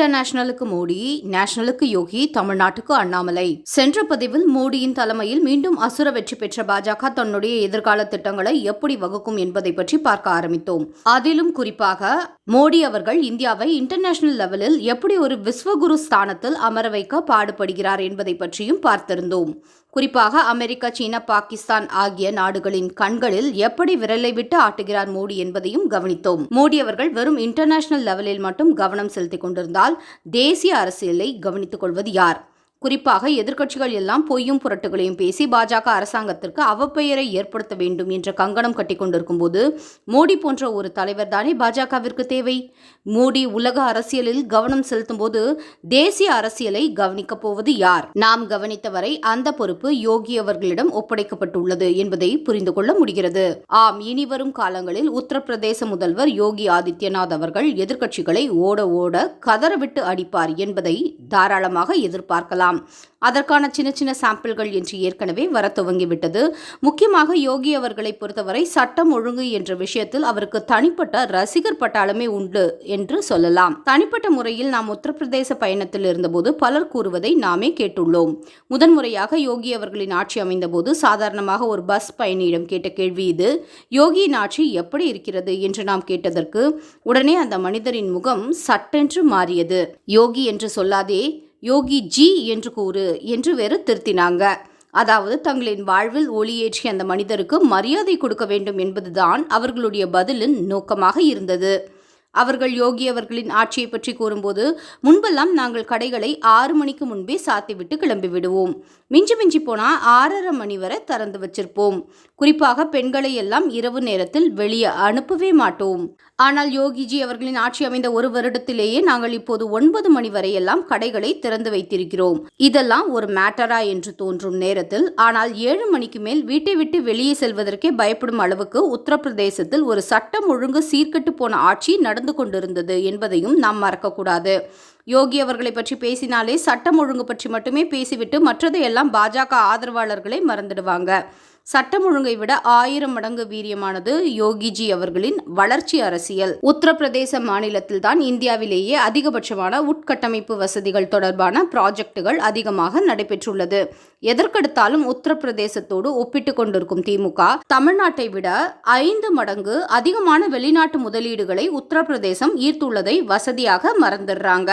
இன்டர்நேஷனலுக்கு மோடி நேஷனலுக்கு யோகி தமிழ்நாட்டுக்கு அண்ணாமலை. சென்ற பதிவில் மோடியின் தலைமையில் மீண்டும் அசுர வெற்றி பெற்ற பாஜக தன்னுடைய எதிர்கால திட்டங்களை எப்படி வகுக்கும் என்பதை பற்றி பார்க்க ஆரம்பித்தோம். அதிலும் குறிப்பாக மோடி அவர்கள் இந்தியாவை இன்டர்நேஷனல் லெவலில் எப்படி ஒரு விஸ்வகுரு ஸ்தானத்தில் அமர வைக்க பாடுபடுகிறார் என்பதை பற்றியும் பார்த்திருந்தோம். குறிப்பாக அமெரிக்கா சீனா பாகிஸ்தான் ஆகிய நாடுகளின் கண்களில் எப்படி விரலை விட்டு ஆட்டுகிறார் மோடி என்பதையும் கவனித்தோம். மோடி அவர்கள் வெறும் இன்டர்நேஷனல் லெவலில் மட்டும் கவனம் செலுத்திக் கொண்டிருந்தால் தேசிய அரசியலை கவனித்துக் கொள்வது யார்? குறிப்பாக எதிர்க்கட்சிகள் எல்லாம் பொய்யும் புரட்டுகளையும் பேசி பாஜக அரசாங்கத்திற்கு அவப்பெயரை ஏற்படுத்த வேண்டும் என்ற கங்கணம் கட்டிக்கொண்டிருக்கும் போது மோடி போன்ற ஒரு தலைவர் தானே பாஜகவிற்கு தேவை? மோடி உலக அரசியலில் கவனம் செலுத்தும் போது தேசிய அரசியலை கவனிக்கப் போவது யார்? நாம் கவனித்தவரை அந்த பொறுப்பு யோகி அவர்களிடம் ஒப்படைக்கப்பட்டுள்ளது என்பதை புரிந்து கொள்ள முடிகிறது. ஆம் இனி வரும் காலங்களில் உத்தரப்பிரதேச முதல்வர் யோகி ஆதித்யநாத் அவர்கள் எதிர்க்கட்சிகளை ஓட ஓட கதறவிட்டு அடிப்பார் என்பதை தாராளமாக எதிர்பார்க்கலாம். அதற்கான சின்ன சின்ன சாம்பிள்கள் என்று ஏற்கனவே வர துவங்கிவிட்டது. முக்கியமாக யோகி அவர்களை பொறுத்தவரை சட்டம் ஒழுங்கு என்ற விஷயத்தில் அவருக்கு தனிப்பட்ட ரசிகர் பட்டாளமே உண்டு என்று சொல்லலாம். தனிப்பட்ட முறையில் நாம் உத்தரப்பிரதேச பயணத்தில் இருந்தபோது பலர் கூறுவதை நாமே கேட்டுள்ளோம். முதன்முறையாக யோகி அவர்களின் ஆட்சி அமைந்தபோது சாதாரணமாக ஒரு பஸ் பயணியிடம் கேட்ட கேள்வி இது. யோகியின் ஆட்சி எப்படி இருக்கிறது என்று நாம் கேட்டதற்கு உடனே அந்த மனிதரின் முகம் சட்டென்று மாறியது. யோகி என்று சொல்லாதே யோகி ஜி என்று கூறு என்று வேறு திருத்தினாங்க. அதாவது தங்களின் வாழ்வில் ஒளியேற்றிய அந்த மனிதருக்கு மரியாதை கொடுக்க வேண்டும் என்பதுதான் அவர்களுடைய பதிலின் நோக்கமாக இருந்தது. அவர்கள் யோகி அவர்களின் ஆட்சியை பற்றி கூறும்போது முன்பெல்லாம் நாங்கள் கடைகளை ஆறு மணிக்கு முன்பே சாத்திவிட்டு கிளம்பி விடுவோம் மிஞ்சி மிஞ்சி போனால் ஆறரை மணி வரை திறந்து வச்சிருப்போம். குறிப்பாக பெண்களை எல்லாம் இரவு நேரத்தில் வெளியே அனுப்பவே மாட்டோம். ஆனால் யோகிஜி அவர்களின் ஆட்சி அமைந்த ஒரு வருடத்திலேயே நாங்கள் இப்போது ஒன்பது மணி வரையெல்லாம் கடைகளை திறந்து வைத்திருக்கிறோம். இதெல்லாம் ஒரு மேட்டரா என்று தோன்றும் நேரத்தில் ஆனால் ஏழு மணிக்கு மேல் வீட்டை விட்டு வெளியே செல்வதற்கே பயப்படும் அளவுக்கு உத்தரப்பிரதேசத்தில் ஒரு சட்டம் ஒழுங்கு சீர்கட்டு போன ஆட்சி நடந்து கொண்டிருந்தது என்பதையும் நாம் மறக்கக்கூடாது. யோகி அவர்களை பற்றி பேசினாலே சட்டம் ஒழுங்கு பற்றி மட்டுமே பேசிவிட்டு மற்றதையெல்லாம் பாஜக ஆதரவாளர்களை மறந்துடுவாங்க. சட்டம் ஒழுங்கை விட ஆயிரம் மடங்கு வீரியமானது யோகிஜி அவர்களின் வளர்ச்சி அரசியல். உத்தரப்பிரதேச மாநிலத்தில் தான் இந்தியாவிலேயே அதிகபட்சமான உட்கட்டமைப்பு வசதிகள் தொடர்பான ப்ராஜெக்டுகள் அதிகமாக நடைபெற்றுள்ளது. எதற்கெடுத்தாலும் உத்தரப்பிரதேசத்தோடு ஒப்பிட்டு கொண்டிருக்கும் திமுக தமிழ்நாட்டை விட ஐந்து மடங்கு அதிகமான வெளிநாட்டு முதலீடுகளை உத்தரப்பிரதேசம் ஈர்த்துள்ளதை வசதியாக மறந்துடுறாங்க.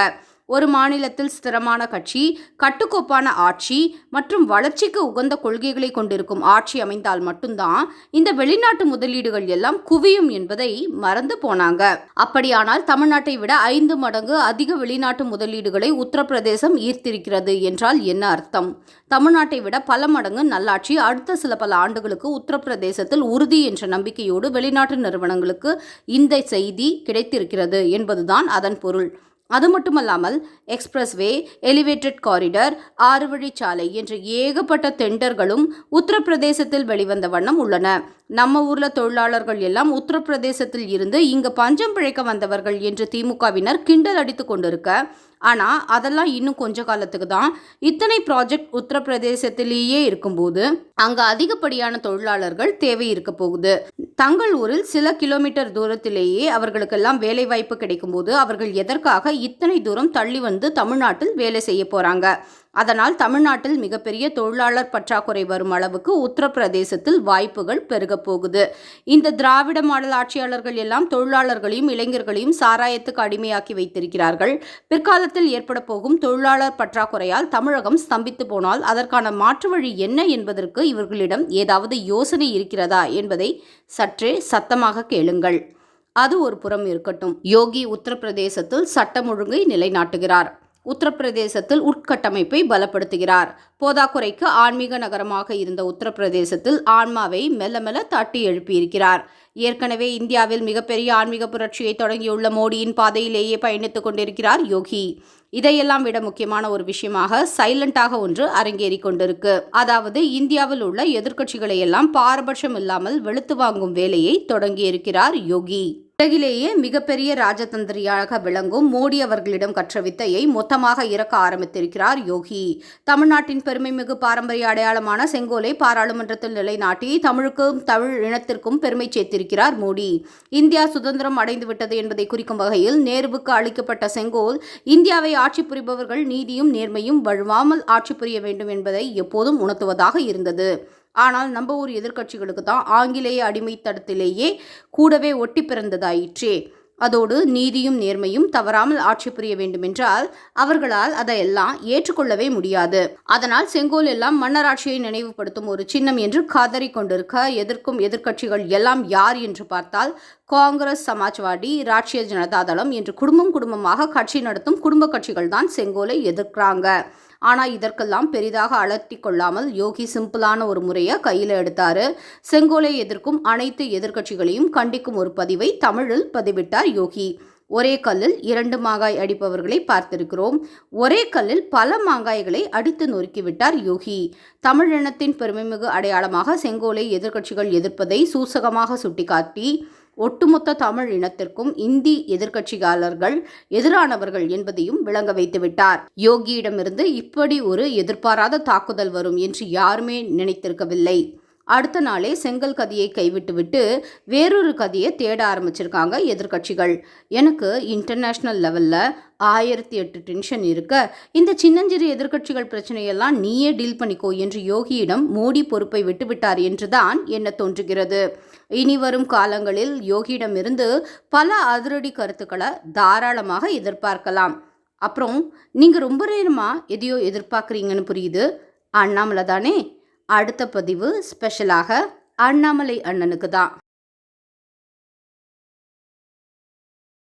ஒரு மாநிலத்தில் ஸ்திரமான கட்சி கட்டுக்கோப்பான ஆட்சி மற்றும் வளர்ச்சிக்கு உகந்த கொள்கைகளை கொண்டிருக்கும் ஆட்சி அமைந்தால் மட்டும்தான் இந்த வெளிநாட்டு முதலீடுகள் எல்லாம் குவியும் என்பதை மறந்து போனாங்க. அப்படியானால் தமிழ்நாட்டை விட ஐந்து மடங்கு அதிக வெளிநாட்டு முதலீடுகளை உத்தரப்பிரதேசம் ஈர்த்திருக்கிறது என்றால் என்ன அர்த்தம்? தமிழ்நாட்டை விட பல மடங்கு நல்லாட்சி அடுத்த சில பல ஆண்டுகளுக்கு உத்தரப்பிரதேசத்தில் உறுதி என்ற நம்பிக்கையோடு வெளிநாட்டு நிறுவனங்களுக்கு இந்த செய்தி கிடைத்திருக்கிறது என்பதுதான் அதன் பொருள். அது மட்டுமல்லாமல் எக்ஸ்பிரஸ்வே எலிவேட்டட் காரிடர் ஆறு வழிச்சாலை என்ற ஏகப்பட்ட டெண்டர்களும் உத்தரப்பிரதேசத்தில் வெளிவந்த வண்ணம் உள்ளன. நம்ம ஊரில் தொழிலாளர்கள் எல்லாம் உத்தரப்பிரதேசத்தில் இருந்து இங்கே பஞ்சம் பிழைக்க வந்தவர்கள் என்று திமுகவினர் கிண்டல் அடித்து கொண்டிருக்க ஆனால் அதெல்லாம் இன்னும் கொஞ்ச காலத்துக்கு தான். இத்தனை ப்ராஜெக்ட் உத்தரப்பிரதேசத்திலேயே இருக்கும்போது அங்கே அதிகப்படியான தொழிலாளர்கள் தேவை இருக்க போகுது. தங்கள் ஊரில் சில கிலோமீட்டர் தூரத்திலேயே அவர்களுக்கெல்லாம் வேலை வாய்ப்பு கிடைக்கும்போது அவர்கள் எதற்காக இத்தனை தூரம் தள்ளி வந்து தமிழ்நாட்டில் வேலை செய்ய போகிறாங்க அதனால் தமிழ்நாட்டில் மிகப்பெரிய தொழிலாளர் பற்றாக்குறை வரும் அளவுக்கு உத்தரப்பிரதேசத்தில் வாய்ப்புகள் பெருகப் போகுது. இந்த திராவிட மாடல் ஆட்சியாளர்கள் எல்லாம் தொழிலாளர்களையும் இளைஞர்களையும் சாராயத்துக்கு அடிமையாக்கி வைத்திருக்கிறார்கள். பிற்காலத்தில் ஏற்பட போகும் தொழிலாளர் பற்றாக்குறையால் தமிழகம் ஸ்தம்பித்து போனால் அதற்கான மாற்று வழி என்ன என்பதற்கு இவர்களிடம் ஏதாவது யோசனை இருக்கிறதா என்பதை சற்றே சத்தமாக கேளுங்கள். அது ஒரு புறம் இருக்கட்டும். யோகி உத்தரப்பிரதேசத்தில் சட்டம் ஒழுங்கை நிலைநாட்டுகிறார். உத்தரப்பிரதேசத்தில் உட்கட்டமைப்பை பலப்படுத்துகிறார். போதாக்குறைக்கு ஆன்மீக நகரமாக இருந்த உத்தரப்பிரதேசத்தில் ஆன்மாவை மெல்ல மெல்ல தட்டி எழுப்பியிருக்கிறார். ஏற்கனவே இந்தியாவில் மிகப்பெரிய ஆன்மீக புரட்சியை தொடங்கியுள்ள மோடியின் பாதையிலேயே பயணித்துக் கொண்டிருக்கிறார் யோகி. இதையெல்லாம் விட முக்கியமான ஒரு விஷயமாக சைலண்டாக ஒன்று அரங்கேறி கொண்டிருக்கு. அதாவது இந்தியாவில் உள்ள எதிர்க்கட்சிகளை எல்லாம் பாரபட்சம் இல்லாமல் வெளுத்து வாங்கும் வேலையை தொடங்கியிருக்கிறார் யோகி. உலகிலேயே மிகப்பெரிய ராஜதந்திரியாக விளங்கும் மோடி அவர்களிடம் கற்ற வித்தையை மொத்தமாக இறக்க ஆரம்பித்திருக்கிறார் யோகி. தமிழ்நாட்டின் பெருமைமிகு பாரம்பரிய அடையாளமான செங்கோலை பாராளுமன்றத்தில் நிலைநாட்டி தமிழுக்கும் தமிழ் இனத்திற்கும் பெருமை சேர்த்திருக்கிறார் மோடி. இந்தியா சுதந்திரம் அடைந்துவிட்டது என்பதை குறிக்கும் வகையில் நேருவுக்கு அளிக்கப்பட்ட செங்கோல் இந்தியாவை ஆட்சி புரிபவர்கள் நீதியும் நேர்மையும் வழுவாமல் ஆட்சி புரிய வேண்டும் என்பதை எப்போதும் உணர்த்துவதாக இருந்தது. ஆனால் நம்ம ஊர் எதிர்கட்சிகளுக்கு தான் ஆங்கிலேய அடிமைத்தடத்திலேயே கூடவே ஒட்டி பிறந்ததாயிற்றே. அதோடு நீதியும் நேர்மையும் தவறாமல் ஆட்சி புரிய வேண்டுமென்றால் அவர்களால் அதையெல்லாம் ஏற்றுக்கொள்ளவே முடியாது. அதனால் செங்கோல் எல்லாம் மன்னராட்சியை நினைவுபடுத்தும் ஒரு சின்னம் என்று காதறி கொண்டிருக்க எதிர்க்கும் எதிர்க்கட்சிகள் எல்லாம் யார் என்று பார்த்தால் காங்கிரஸ் சமாஜ்வாடி ராஷ்டிரிய ஜனதா தளம் என்று குடும்பம் குடும்பமாக கட்சி நடத்தும் குடும்ப கட்சிகள் தான் செங்கோலை எதிர்க்கிறாங்க. ஆனால் இதற்கெல்லாம் பெரிதாக அலட்டி கொள்ளாமல் யோகி சிம்பிளான ஒரு முறையை கையில் எடுத்தார். செங்கோலை எதிர்க்கும் அனைத்து எதிர்க்கட்சிகளையும் கண்டிக்கும் ஒரு பதிவை தமிழில் பதிவிட்டார் யோகி. ஒரே கல்லில் இரண்டு மாங்காய் அடிப்பவர்களை பார்த்திருக்கிறோம். ஒரே கல்லில் பல மாங்காய்களை அடித்து நொறுக்கிவிட்டார் யோகி. தமிழினத்தின் பெருமைமிகு அடையாளமாக செங்கோலை எதிர்க்கட்சிகள் எதிர்ப்பதை சூசகமாக சுட்டிக்காட்டி ஒட்டுமொத்த தமிழ் இனத்திற்கும் இந்தி எதிர்க்கட்சியாளர்கள் எதிரானவர்கள் என்பதையும் விளங்க வைத்துவிட்டார். யோகியிடமிருந்து இப்படி ஒரு எதிர்பாராத தாக்குதல் வரும் என்று யாருமே நினைத்திருக்கவில்லை. அடுத்த நாளே செங்கல் கதியை கைவிட்டுவிட்டு வேறொரு கதியை தேட ஆரம்பிச்சிருக்காங்க எதிர்க்கட்சிகள். எனக்கு இன்டர்நேஷ்னல் லெவலில் ஆயிரத்தி எட்டு டென்ஷன் இருக்க இந்த சின்னஞ்சிறு எதிர்க்கட்சிகள் பிரச்சனையெல்லாம் நீயே டீல் பண்ணிக்கோ என்று யோகியிடம் மோடி பொறுப்பை விட்டுவிட்டார் என்றுதான் என்ன தோன்றுகிறது. இனி வரும் காலங்களில் யோகியிடமிருந்து பல அதிரடி கருத்துக்களை தாராளமாக எதிர்பார்க்கலாம். அப்புறம் நீங்கள் ரொம்ப நேரமாக எதையோ எதிர்பார்க்குறீங்கன்னு புரியுது. அண்ணாமலை தானே அடுத்த பதிவு ஸ்பெஷலாக அண்ணாமலை அண்ணனுக்கு தான்